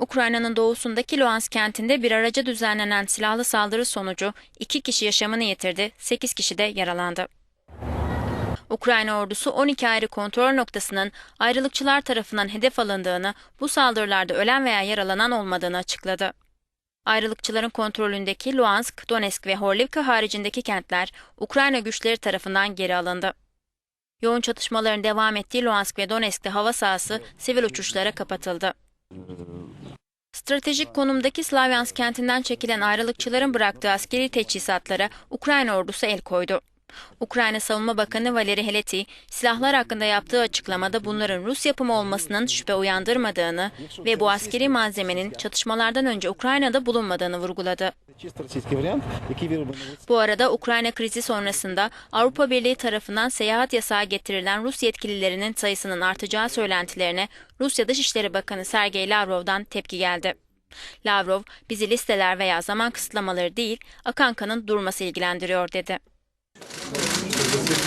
Ukrayna'nın doğusundaki Luhansk kentinde bir araca düzenlenen silahlı saldırı sonucu 2 kişi yaşamını yitirdi, 8 kişi de yaralandı. Ukrayna ordusu 12 ayrı kontrol noktasının ayrılıkçılar tarafından hedef alındığını, bu saldırılarda ölen veya yaralanan olmadığını açıkladı. Ayrılıkçıların kontrolündeki Luhansk, Donetsk ve Horlivka haricindeki kentler Ukrayna güçleri tarafından geri alındı. Yoğun çatışmaların devam ettiği Luhansk ve Donetsk'te hava sahası sivil uçuşlara kapatıldı. Stratejik konumdaki Slavyansk kentinden çekilen ayrılıkçıların bıraktığı askeri teçhizatlara Ukrayna ordusu el koydu. Ukrayna Savunma Bakanı Valeri Heleti, silahlar hakkında yaptığı açıklamada bunların Rus yapımı olmasının şüphe uyandırmadığını ve bu askeri malzemenin çatışmalardan önce Ukrayna'da bulunmadığını vurguladı. Bu arada Ukrayna krizi sonrasında Avrupa Birliği tarafından seyahat yasağı getirilen Rus yetkililerinin sayısının artacağı söylentilerine Rusya Dışişleri Bakanı Sergey Lavrov'dan tepki geldi. Lavrov, bizi listeler veya zaman kısıtlamaları değil, akan kanın durması ilgilendiriyor dedi. Thank you.